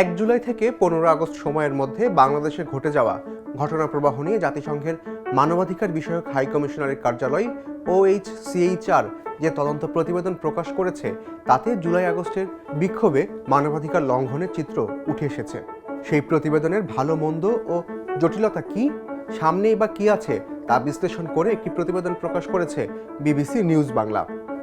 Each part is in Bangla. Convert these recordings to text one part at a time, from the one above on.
এক জুলাই থেকে পনেরো আগস্ট সময়ের মধ্যে বাংলাদেশে ঘটে যাওয়া ঘটনা প্রবাহ নিয়ে জাতিসংঘের মানবাধিকার বিষয়ক হাই কমিশনারের কার্যালয় ওএইচ সিএইচআর যে তদন্ত প্রতিবেদন প্রকাশ করেছে, তাতে জুলাই আগস্টের বিক্ষোভে মানবাধিকার লঙ্ঘনের চিত্র উঠে এসেছে। সেই প্রতিবেদনের ভালো, মন্দ ও জটিলতা কি, সামনেই বা কি আছে, তা বিশ্লেষণ করে একটি প্রতিবেদন প্রকাশ করেছে বিবিসি নিউজ বাংলা।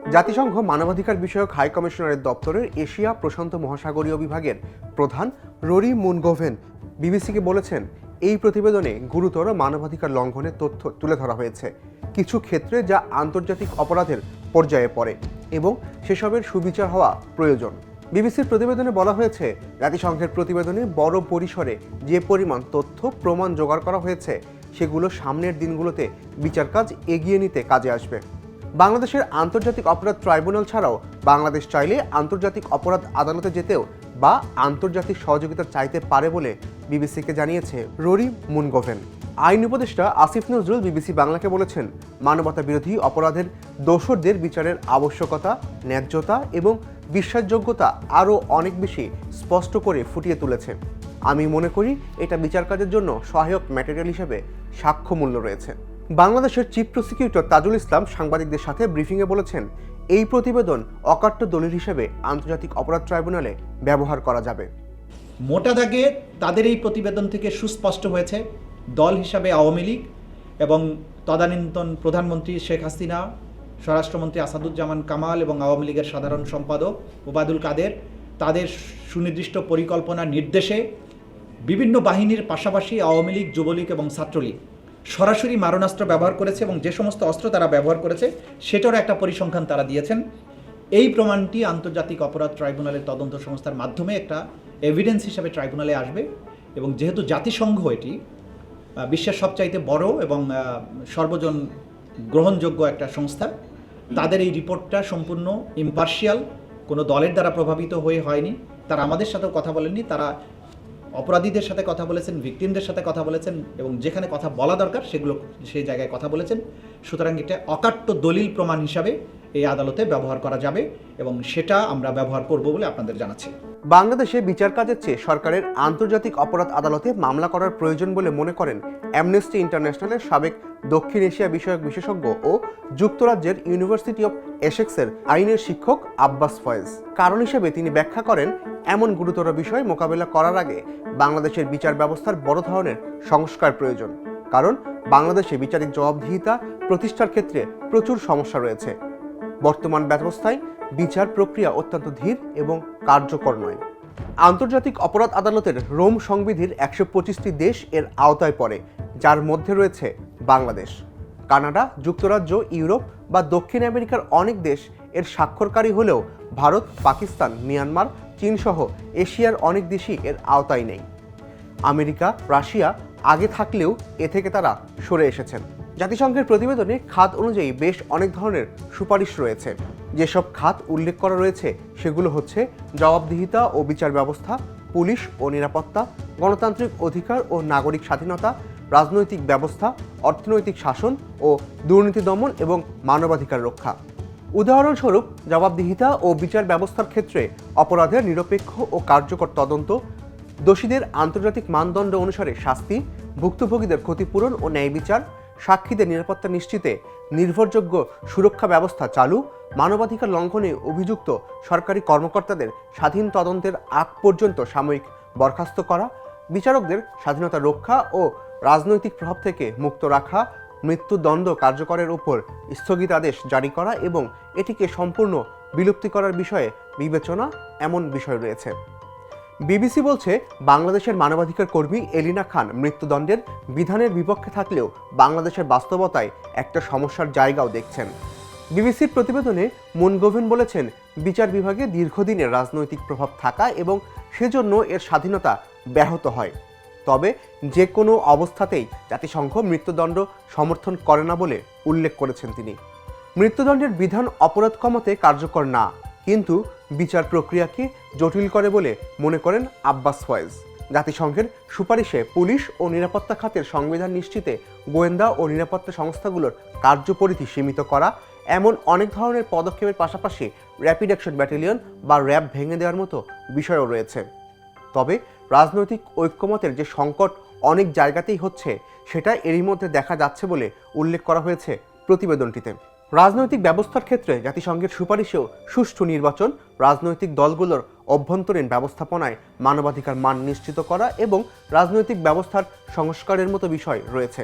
জাতিসংঘ মানবাধিকার বিষয়ক হাই কমিশনারের দপ্তরের এশিয়া প্রশান্ত মহাসাগরীয় বিভাগের প্রধান রোরি মুনগোভেন বিবিসিকে বলেছেন, এই প্রতিবেদনে গুরুতর মানবাধিকার লঙ্ঘনের তথ্য তুলে ধরা হয়েছে। কিছু ক্ষেত্রে যা আন্তর্জাতিক অপরাধের পর্যায়ে পড়ে এবং সেসবের সুবিচার হওয়া প্রয়োজন। বিবিসির প্রতিবেদনে বলা হয়েছে, জাতিসংঘের প্রতিবেদনে বড় পরিসরে যে পরিমাণ তথ্য প্রমাণ জোগাড় করা হয়েছে, সেগুলো সামনের দিনগুলোতে বিচার কাজ এগিয়ে নিতে কাজে আসবে। বাংলাদেশের আন্তর্জাতিক অপরাধ ট্রাইব্যুনাল ছাড়াও বাংলাদেশ চাইলে আন্তর্জাতিক অপরাধ আদালতে যেতেও বা আন্তর্জাতিক সহযোগিতা চাইতে পারে বলে বিবিসিকে জানিয়েছে রোরি মুনগোভেন। আইন উপদেষ্টা আসিফ নজরুল বিবিসি বাংলাকে বলেছেন, মানবতা বিরোধী অপরাধের দোষরদের বিচারের আবশ্যকতা, ন্যায্যতা এবং বিশ্বাসযোগ্যতা আরও অনেক বেশি স্পষ্ট করে ফুটিয়ে তুলেছে। আমি মনে করি এটা বিচার কাজের জন্য সহায়ক ম্যাটেরিয়াল হিসেবে সাক্ষ্যমূল্য রয়েছে। বাংলাদেশের চিফ প্রসিকিউটর তাজুল ইসলাম সাংবাদিকদের সাথে ব্রিফিংয়ে বলেছেন, এই প্রতিবেদন অকাট্য দলিল হিসেবে আন্তর্জাতিক অপরাধ ট্রাইব্যুনালে ব্যবহার করা যাবে। মোটা দাগে তাদের এই প্রতিবেদন থেকে সুস্পষ্ট হয়েছে, দল হিসাবে আওয়ামী লীগ এবং তদানীন্তন প্রধানমন্ত্রী শেখ হাসিনা, স্বরাষ্ট্রমন্ত্রী আসাদুজ্জামান কামাল এবং আওয়ামী লীগের সাধারণ সম্পাদক ওবায়দুল কাদের তাদের সুনির্দিষ্ট পরিকল্পনা নির্দেশে বিভিন্ন বাহিনীর পাশাপাশি আওয়ামী লীগ, যুবলীগ এবং ছাত্রলীগ সরাসরি মারণাস্ত্র ব্যবহার করেছে এবং যে সমস্ত অস্ত্র তারা ব্যবহার করেছে, সেটারও একটা পরিসংখ্যান তারা দিয়েছেন। এই প্রমাণটি আন্তর্জাতিক অপরাধ ট্রাইব্যুনালের তদন্ত সংস্থার মাধ্যমে একটা এভিডেন্স হিসাবে ট্রাইব্যুনালে আসবে এবং যেহেতু জাতিসংঘ এটি বিশ্বের সবচাইতে বড় এবং সর্বজন গ্রহণযোগ্য একটা সংস্থা, তাদের এই রিপোর্টটা সম্পূর্ণ ইম্পার্শিয়াল কোনো দলের দ্বারা প্রভাবিত হয়ে হয়নি। তারা আমাদের সাথেও কথা বলেননি, তারা অপরাধীদের সাথে কথা বলেছেন ভিকটিমদের সাথে কথা বলেছেন এবং যেখানে কথা বলা দরকার সেগুলো, সেই জায়গায় কথা বলেছেন। সুতরাং এটা অকাট্য দলিল প্রমাণ হিসাবে এই আদালতে ব্যবহার করা যাবে এবং সেটা আমরা ব্যবহার করব বলে আপনাদের জানাচ্ছি। বাংলাদেশে বিচার কাজের চেয়ে সরকারের আন্তর্জাতিক অপরাধ আদালতে মামলা করার প্রয়োজন বলে মনে করেন অ্যামনেস্টি ইন্টারন্যাশনালের সাবেক দক্ষিণ এশিয়া বিষয়ক বিশেষজ্ঞ ও যুক্তরাজ্যের ইউনিভার্সিটি অফ এসেক্সের আইনের শিক্ষক আব্বাস ফয়েজ। কারণ হিসেবে তিনি ব্যাখ্যা করেন, এমন গুরুতর বিষয় মোকাবেলা করার আগে বাংলাদেশের বিচার ব্যবস্থার বড় ধরনের সংস্কার প্রয়োজন। কারণ বাংলাদেশে বিচারিক জবাবদিহিতা প্রতিষ্ঠার ক্ষেত্রে প্রচুর সমস্যা রয়েছে। বর্তমান ব্যবস্থায় বিচার প্রক্রিয়া অত্যন্ত ধীর এবং কার্যকর নয়। আন্তর্জাতিক অপরাধ আদালতের রোম সংবিধির একশো পঁচিশটি দেশ এর আওতায় পড়ে, যার মধ্যে রয়েছে বাংলাদেশ। কানাডা, যুক্তরাজ্য, ইউরোপ বা দক্ষিণ আমেরিকার অনেক দেশ এর স্বাক্ষরকারী হলেও ভারত, পাকিস্তান, মিয়ানমার, চীনসহ এশিয়ার অনেক দেশই এর আওতায় নেই। আমেরিকা, রাশিয়া আগে থাকলেও এ থেকে তারা সরে এসেছেন। জাতিসংঘের প্রতিবেদনে খাত অনুযায়ী বেশ অনেক ধরনের সুপারিশ রয়েছে। যেসব খাত উল্লেখ করা রয়েছে, সেগুলো হচ্ছে জবাবদিহিতা ও বিচার ব্যবস্থা, পুলিশ ও নিরাপত্তা, গণতান্ত্রিক অধিকার ও নাগরিক স্বাধীনতা, রাজনৈতিক ব্যবস্থা, অর্থনৈতিক শাসন ও দুর্নীতি দমন এবং মানবাধিকার রক্ষা। উদাহরণস্বরূপ, জবাবদিহিতা ও বিচার ব্যবস্থার ক্ষেত্রে অপরাধের নিরপেক্ষ ও কার্যকর তদন্ত, দোষীদের আন্তর্জাতিক মানদণ্ড অনুসারে শাস্তি, ভুক্তভোগীদের ক্ষতিপূরণ ও ন্যায় বিচার সাক্ষীদের নিরাপত্তা নিশ্চিতে নির্ভরযোগ্য সুরক্ষা ব্যবস্থা চালু, মানবাধিকার লঙ্ঘনে অভিযুক্ত সরকারি কর্মকর্তাদের স্বাধীন তদন্তের আগ পর্যন্ত সাময়িক বরখাস্ত করা, বিচারকদের স্বাধীনতা রক্ষা ও রাজনৈতিক প্রভাব থেকে মুক্ত রাখা, মৃত্যুদণ্ড কার্যকরের উপর স্থগিতাদেশ জারি করা এবং এটিকে সম্পূর্ণ বিলুপ্তি করার বিষয়ে বিবেচনা এমন বিষয় রয়েছে। বিবিসি বলছে, বাংলাদেশের মানবাধিকার কর্মী এলিনা খান মৃত্যুদণ্ডের বিধানের বিপক্ষে থাকলেও বাংলাদেশের বাস্তবতায় একটা সমস্যার জায়গাও দেখছেন। বিবিসির প্রতিবেদনে মুনগোভেন বলেছেন, বিচার বিভাগে দীর্ঘদিনের রাজনৈতিক প্রভাব থাকা এবং সেজন্য এর স্বাধীনতা ব্যাহত হয়। তবে যে কোনো অবস্থাতেই জাতিসংঘ মৃত্যুদণ্ড সমর্থন করে না বলে উল্লেখ করেছেন তিনি। মৃত্যুদণ্ডের বিধান অপরাধ কমাতে কার্যকর না। কিন্তু বিচার প্রক্রিয়াকে জটিল করে বলে মনে করেন আব্বাস ফয়েজ। জাতিসংঘের সুপারিশে পুলিশ ও নিরাপত্তা খাতের সংবিধান নিশ্চিতে গোয়েন্দা ও নিরাপত্তা সংস্থাগুলোর কার্যপরিধি সীমিত করা, এমন অনেক ধরনের পদক্ষেপের পাশাপাশি র্যাপিড অ্যাকশন ব্যাটালিয়ন বা র্যাব ভেঙে দেওয়ার মতো বিষয়ও রয়েছে। তবে রাজনৈতিক ঐক্যমতের যে সংকট অনেক জায়গাতেই হচ্ছে, সেটা এরই মধ্যে দেখা যাচ্ছে বলে উল্লেখ করা হয়েছে প্রতিবেদনটিতে। রাজনৈতিক ব্যবস্থার ক্ষেত্রে জাতিসংঘের সুপারিশেও সুষ্ঠু নির্বাচন, রাজনৈতিক দলগুলোর অভ্যন্তরীণ ব্যবস্থাপনায় মানবাধিকার মান নিশ্চিত করা এবং রাজনৈতিক ব্যবস্থার সংস্কারের মতো বিষয় রয়েছে।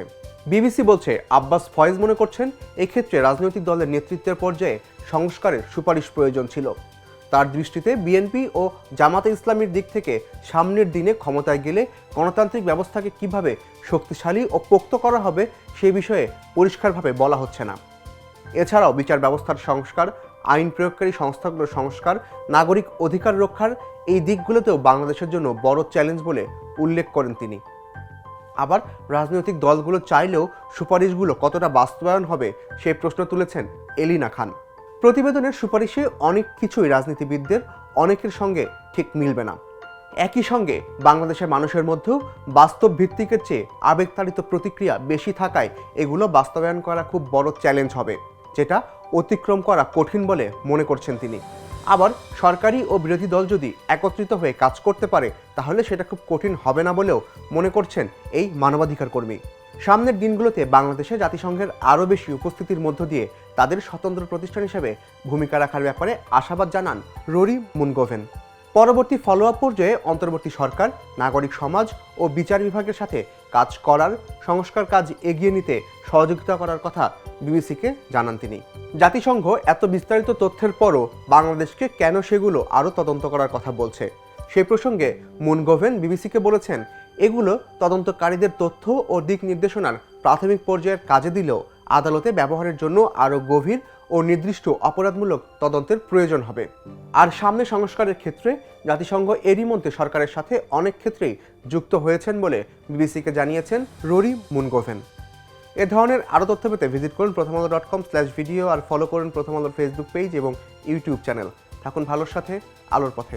বিবিসি বলছে, আব্বাস ফয়েজ মনে করছেন, এক্ষেত্রে রাজনৈতিক দলের নেতৃত্বের পর্যায়ে সংস্কারের সুপারিশ প্রয়োজন ছিল। তার দৃষ্টিতে বিএনপি ও জামাতে ইসলামীর দিক থেকে সামনের দিনে ক্ষমতায় গেলে গণতান্ত্রিক ব্যবস্থাকে কীভাবে শক্তিশালী ও পোক্ত করা হবে সে বিষয়ে পরিষ্কারভাবে বলা হচ্ছে না। এছাড়াও বিচার ব্যবস্থার সংস্কার, আইন প্রয়োগকারী সংস্থাগুলোর সংস্কার, নাগরিক অধিকার রক্ষার এই দিকগুলোতেও বাংলাদেশের জন্য বড় চ্যালেঞ্জ বলে উল্লেখ করেন তিনি। আবার রাজনৈতিক দলগুলো চাইলেও সুপারিশগুলো কতটা বাস্তবায়ন হবে সেই প্রশ্ন তুলেছেন এলিনা খান। প্রতিবেদনের সুপারিশে অনেক কিছুই রাজনীতিবিদদের অনেকের সঙ্গে ঠিক মিলবে না। একই সঙ্গে বাংলাদেশের মানুষের মধ্যেও বাস্তব ভিত্তিকের চেয়ে আবেগতাড়িত প্রতিক্রিয়া বেশি থাকায় এগুলো বাস্তবায়ন করা খুব বড় চ্যালেঞ্জ হবে। যেটা অতিক্রম করা কঠিন বলে মনে করছেন তিনি। আবার সরকারি ও বিরোধী দল যদি একত্রিত হয়ে কাজ করতে পারে, তাহলে সেটা খুব কঠিন হবে না বলেও মনে করছেন এই মানবাধিকার কর্মী। সামনের দিনগুলোতে বাংলাদেশে জাতিসংঘের আরও বেশি উপস্থিতির মধ্য দিয়ে তাদের স্বতন্ত্র প্রতিষ্ঠান হিসেবে ভূমিকা রাখার ব্যাপারে আশাবাদ জানান রোরি মুনগোভেন। পরবর্তী ফলো আপ পর্যায়ে অন্তর্বর্তী সরকার, নাগরিক সমাজ ও বিচার বিভাগের সাথে কাজ করার, সংস্কার কাজ এগিয়ে নিতে সহযোগিতা করার কথা বিবিসিকে জানান তিনি। জাতিসংঘ এত বিস্তারিত তথ্যের পরও বাংলাদেশকে কেন সেগুলো আরও তদন্ত করার কথা বলছে? সেই প্রসঙ্গে মুনগোভেন বিবিসিকে বলেছেন, এগুলো তদন্তকারীদের তথ্য ও দিক নির্দেশনার প্রাথমিক পর্যায়ের কাজে দিলেও আদালতে ব্যবহারের জন্য আরও গভীর ও নির্দিষ্ট অপরাধমূলক তদন্তের প্রয়োজন হবে। আর সামনে সংস্কারের ক্ষেত্রে জাতিসংঘ এরই মধ্যে সরকারের সাথে অনেক ক্ষেত্রেই যুক্ত হয়েছেন বলে বিবিসিকে জানিয়েছেন রোরি মুনগোভেন। এ ধরনের আরও তথ্য পেতে ভিজিট করুন Prothom Alo dot com slash video আর ফলো করুন প্রথম আলোর ফেসবুক পেজ এবং ইউটিউব চ্যানেল। থাকুন ভালোর সাথে, আলোর পথে।